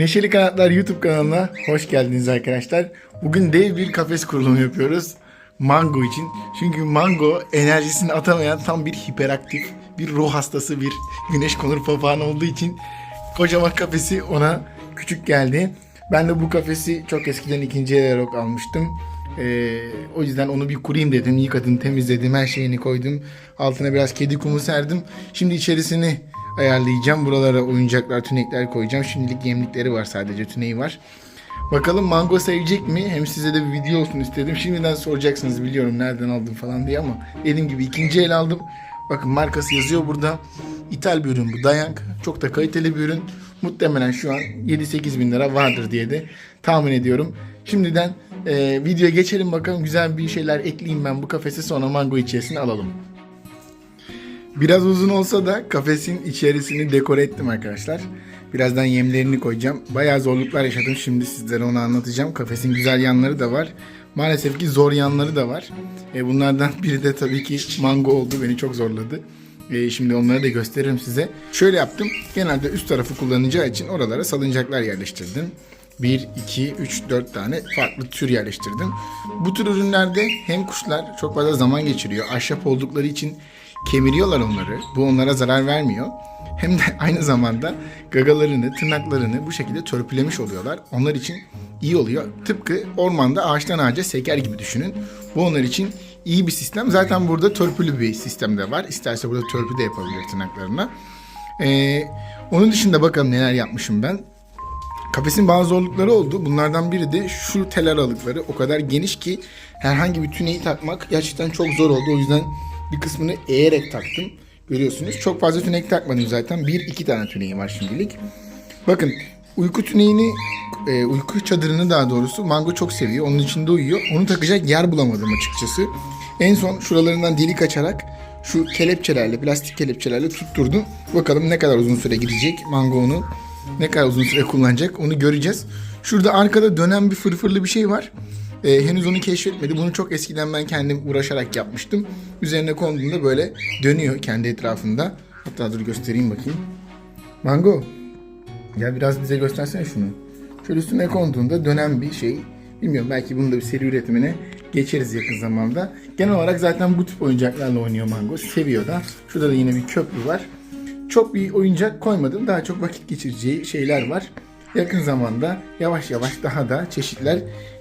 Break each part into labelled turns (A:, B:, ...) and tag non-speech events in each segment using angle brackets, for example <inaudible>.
A: Neşeli Kanatlar YouTube kanalına hoş geldiniz arkadaşlar. Bugün dev bir kafes kurulumu yapıyoruz. Mango için. Çünkü Mango enerjisini atamayan tam bir hiperaktif, bir ruh hastası, bir güneş konur papağanı olduğu için kocaman kafesi ona küçük geldi. Ben de bu kafesi çok eskiden ikinci el olarak almıştım. Ee, o yüzden onu bir kurayım dedim. Yıkadım, temizledim, her şeyini koydum. Altına biraz kedi kumu serdim. Şimdi içerisini ayarlayacağım. Buralara oyuncaklar, tünekler koyacağım. Şimdilik yemlikleri var sadece, tüneyi var. Bakalım Mango sevecek mi? Hem size de bir video olsun istedim. Şimdiden soracaksınız biliyorum nereden aldım falan diye ama dediğim gibi ikinci el aldım. Bakın markası yazıyor burada. İthal bir ürün bu. Dayank. Çok da kaliteli bir ürün. Muhtemelen şu an 7-8 bin lira vardır diye de tahmin ediyorum. Şimdiden e, videoya geçelim bakalım. Güzel bir şeyler ekleyeyim ben bu kafese sonra mango içerisine alalım. Biraz uzun olsa da kafesin içerisini dekore ettim arkadaşlar. Birazdan yemlerini koyacağım. Bayağı zorluklar yaşadım. Şimdi sizlere onu anlatacağım. Kafesin güzel yanları da var. Maalesef ki zor yanları da var. E, bunlardan biri de tabii ki mango oldu. Beni çok zorladı. E, şimdi onları da gösteririm size. Şöyle yaptım. Genelde üst tarafı kullanacağı için oralara salıncaklar yerleştirdim. 1, 2, 3, 4 tane farklı tür yerleştirdim. Bu tür ürünlerde hem kuşlar çok fazla zaman geçiriyor. Ahşap oldukları için kemiriyorlar onları. Bu onlara zarar vermiyor. Hem de <laughs> aynı zamanda gagalarını, tırnaklarını bu şekilde törpülemiş oluyorlar. Onlar için iyi oluyor. Tıpkı ormanda ağaçtan ağaca seker gibi düşünün. Bu onlar için iyi bir sistem. Zaten burada törpülü bir sistem de var. İsterse burada törpü de yapabilir tırnaklarına. Ee, onun dışında bakalım neler yapmışım ben. Kafesin bazı zorlukları oldu. Bunlardan biri de şu tel aralıkları o kadar geniş ki herhangi bir tüneyi takmak gerçekten çok zor oldu. O yüzden bir kısmını eğerek taktım. Görüyorsunuz. Çok fazla tünek takmadım zaten. Bir iki tane tüneyi var şimdilik. Bakın uyku tüneğini, e, uyku çadırını daha doğrusu Mango çok seviyor. Onun içinde uyuyor. Onu takacak yer bulamadım açıkçası. En son şuralarından delik açarak şu kelepçelerle, plastik kelepçelerle tutturdum. Bakalım ne kadar uzun süre gidecek Mango onu ne kadar uzun süre kullanacak onu göreceğiz. Şurada arkada dönen bir fırfırlı bir şey var. Ee, henüz onu keşfetmedi. Bunu çok eskiden ben kendim uğraşarak yapmıştım. Üzerine konduğunda böyle dönüyor kendi etrafında. Hatta dur göstereyim bakayım. Mango. Ya biraz bize göstersene şunu. Şöyle üstüne konduğunda dönen bir şey. Bilmiyorum belki bunu da bir seri üretimine geçeriz yakın zamanda. Genel olarak zaten bu tip oyuncaklarla oynuyor Mango. Seviyor da. Şurada da yine bir köprü var. Çok bir oyuncak koymadım. Daha çok vakit geçireceği şeyler var. Yakın zamanda yavaş yavaş daha da çeşitler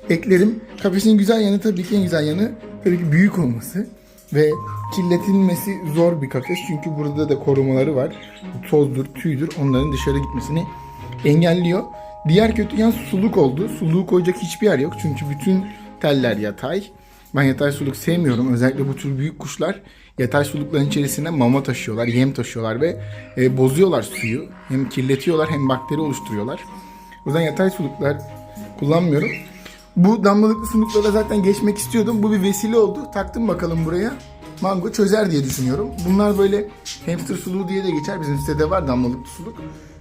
A: eklerim. Kafesin güzel yanı tabii ki en güzel yanı tabii ki büyük olması ve kirletilmesi zor bir kafes. Çünkü burada da korumaları var. Tozdur, tüydür onların dışarı gitmesini engelliyor. Diğer kötü yan suluk oldu. Suluğu koyacak hiçbir yer yok. Çünkü bütün teller yatay. Ben yatay suluk sevmiyorum. Özellikle bu tür büyük kuşlar yatay sulukların içerisine mama taşıyorlar, yem taşıyorlar ve e, bozuyorlar suyu. Hem kirletiyorlar hem bakteri oluşturuyorlar. O yüzden yatay suluklar kullanmıyorum. Bu damlalıklı suluklara zaten geçmek istiyordum. Bu bir vesile oldu. Taktım bakalım buraya. Mango çözer diye düşünüyorum. Bunlar böyle hamster suluğu diye de geçer. Bizim sitede var damlalıklı suluk.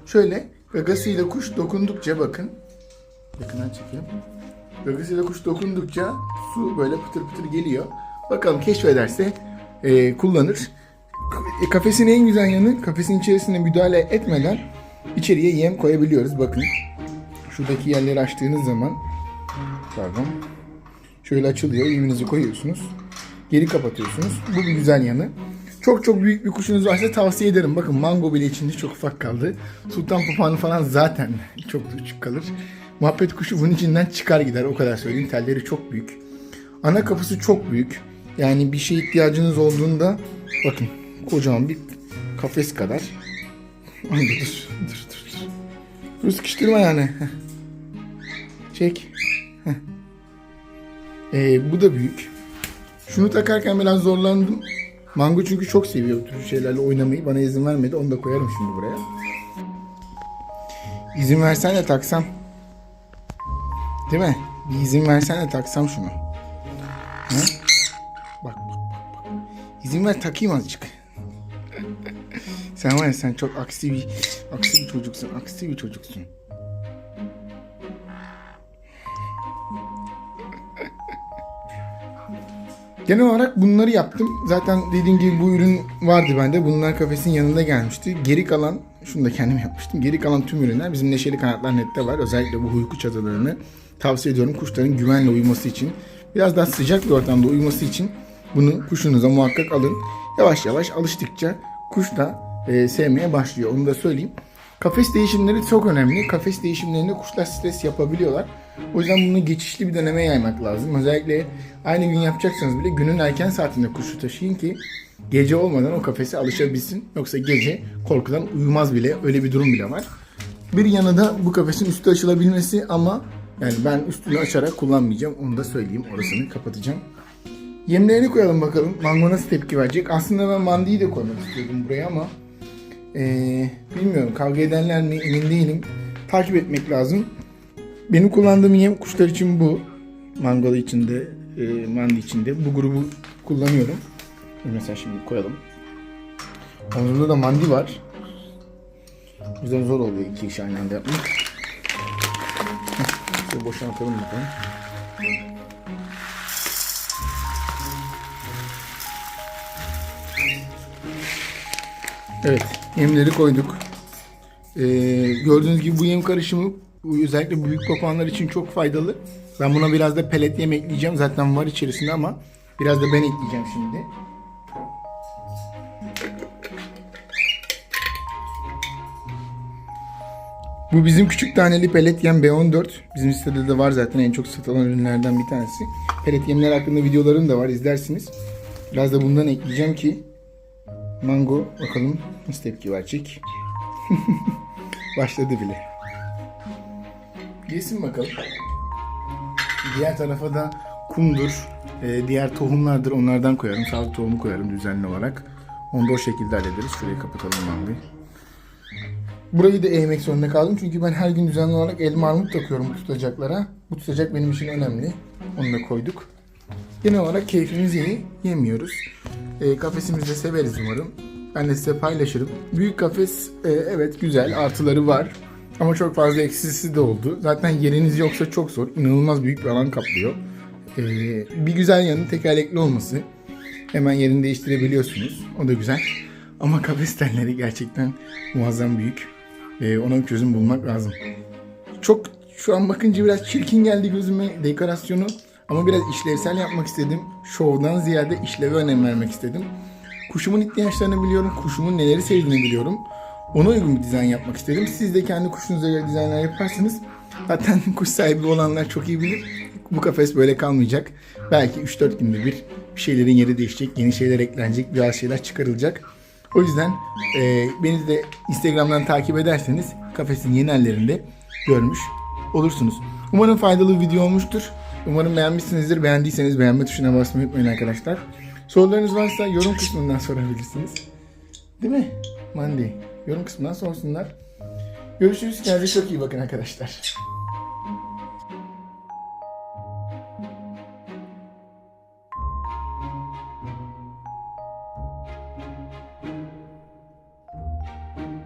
A: Şöyle gagasıyla kuş dokundukça bakın. Yakından çekeyim. Gagasıyla kuş dokundukça su böyle pıtır pıtır geliyor. Bakalım keşfederse e, kullanır. K- Kafesin en güzel yanı kafesin içerisine müdahale etmeden içeriye yem koyabiliyoruz. Bakın şuradaki yerleri açtığınız zaman pardon şöyle açılıyor. Yeminizi koyuyorsunuz. Geri kapatıyorsunuz. Bu bir güzel yanı. Çok çok büyük bir kuşunuz varsa tavsiye ederim. Bakın mango bile içinde çok ufak kaldı. Sultan papağanı falan zaten <laughs> çok küçük kalır. Muhabbet kuşu bunun içinden çıkar gider o kadar söyleyeyim. Telleri çok büyük. Ana kapısı çok büyük. Yani bir şeye ihtiyacınız olduğunda bakın kocaman bir kafes kadar. Ay, <laughs> dur, dur, dur, dur. Dur sıkıştırma yani. Çek. <laughs> Ee, bu da büyük. Şunu takarken biraz zorlandım. Mango çünkü çok seviyor tür şeylerle oynamayı. Bana izin vermedi. Onu da koyarım şimdi buraya. İzin versen de taksam. Değil mi? Bir izin versen de taksam şunu. Ha? Bak bak bak bak. İzin ver takayım azıcık. <laughs> sen var ya sen çok aksi bir aksi bir çocuksun. Aksi bir çocuksun. Genel olarak bunları yaptım. Zaten dediğim gibi bu ürün vardı bende. Bunlar kafesin yanında gelmişti. Geri kalan Şunu da kendim yapmıştım. Geri kalan tüm ürünler bizim Neşeli Kanatlar Net'te var. Özellikle bu uyku çadırlarını tavsiye ediyorum kuşların güvenle uyuması için. Biraz daha sıcak bir ortamda uyuması için bunu kuşunuza muhakkak alın. Yavaş yavaş alıştıkça kuş da e, sevmeye başlıyor. Onu da söyleyeyim. Kafes değişimleri çok önemli. Kafes değişimlerinde kuşlar stres yapabiliyorlar. O yüzden bunu geçişli bir döneme yaymak lazım. Özellikle aynı gün yapacaksanız bile günün erken saatinde kuşu taşıyın ki gece olmadan o kafese alışabilsin. Yoksa gece korkudan uyumaz bile. Öyle bir durum bile var. Bir yanı da bu kafesin üstü açılabilmesi ama yani ben üstünü açarak kullanmayacağım. Onu da söyleyeyim. Orasını kapatacağım. Yemlerini koyalım bakalım. Mango nasıl tepki verecek? Aslında ben mandiyi de koymak istiyordum buraya ama ee, bilmiyorum kavga ederler mi emin değilim. Takip etmek lazım. Benim kullandığım yem kuşlar için bu. Mangalı içinde, e, mandi içinde. Bu grubu kullanıyorum. Mesela şimdi koyalım. Onlarda da mandi var. O yüzden zor oluyor iki iş aynı anda yapmak. Şöyle boşaltalım bakalım. Evet, yemleri koyduk. Ee, gördüğünüz gibi bu yem karışımı özellikle büyük papağanlar için çok faydalı. Ben buna biraz da pelet yem ekleyeceğim. Zaten var içerisinde ama biraz da ben ekleyeceğim şimdi. Bu bizim küçük taneli pelet yem B14. Bizim sitede de var zaten en çok satılan ürünlerden bir tanesi. Pelet yemler hakkında videolarım da var izlersiniz. Biraz da bundan ekleyeceğim ki Mango bakalım nasıl tepki verecek. <laughs> Başladı bile. Yesin bakalım. Diğer tarafa da kumdur, e, diğer tohumlardır onlardan koyarım. Sağlık tohumu koyarım düzenli olarak. Onu da o şekilde hallederiz. Şurayı kapatalım Mango'yu. Burayı da eğmek zorunda kaldım çünkü ben her gün düzenli olarak elma armut takıyorum bu tutacaklara. Bu tutacak benim için önemli. Onu da koyduk. Genel olarak keyfimiz iyi. Yemiyoruz. E, kafesimizi de severiz umarım. Ben de size paylaşırım. Büyük kafes e, evet güzel. Artıları var. Ama çok fazla eksisi de oldu. Zaten yeriniz yoksa çok zor. İnanılmaz büyük bir alan kaplıyor. E, bir güzel yanı tekerlekli olması. Hemen yerini değiştirebiliyorsunuz. O da güzel. Ama kafes telleri gerçekten muazzam büyük. E, ona çözüm bulmak lazım. Çok şu an bakınca biraz çirkin geldi gözüme dekorasyonu. Ama biraz işlevsel yapmak istedim. Şovdan ziyade işleve önem vermek istedim. Kuşumun ihtiyaçlarını biliyorum. Kuşumun neleri sevdiğini biliyorum. Ona uygun bir dizayn yapmak istedim. Siz de kendi kuşunuza göre dizaynlar yaparsınız. Zaten <laughs> kuş sahibi olanlar çok iyi bilir. Bu kafes böyle kalmayacak. Belki 3-4 günde bir bir şeylerin yeri değişecek. Yeni şeyler eklenecek. Biraz şeyler çıkarılacak. O yüzden e, beni de Instagram'dan takip ederseniz kafesin yeni hallerinde görmüş olursunuz. Umarım faydalı bir video olmuştur. Umarım beğenmişsinizdir. Beğendiyseniz beğenme tuşuna basmayı unutmayın arkadaşlar. Sorularınız varsa yorum kısmından sorabilirsiniz. Değil mi? Mandi. Yorum kısmından sorsunlar. Görüşürüz. Kendinize çok iyi bakın arkadaşlar.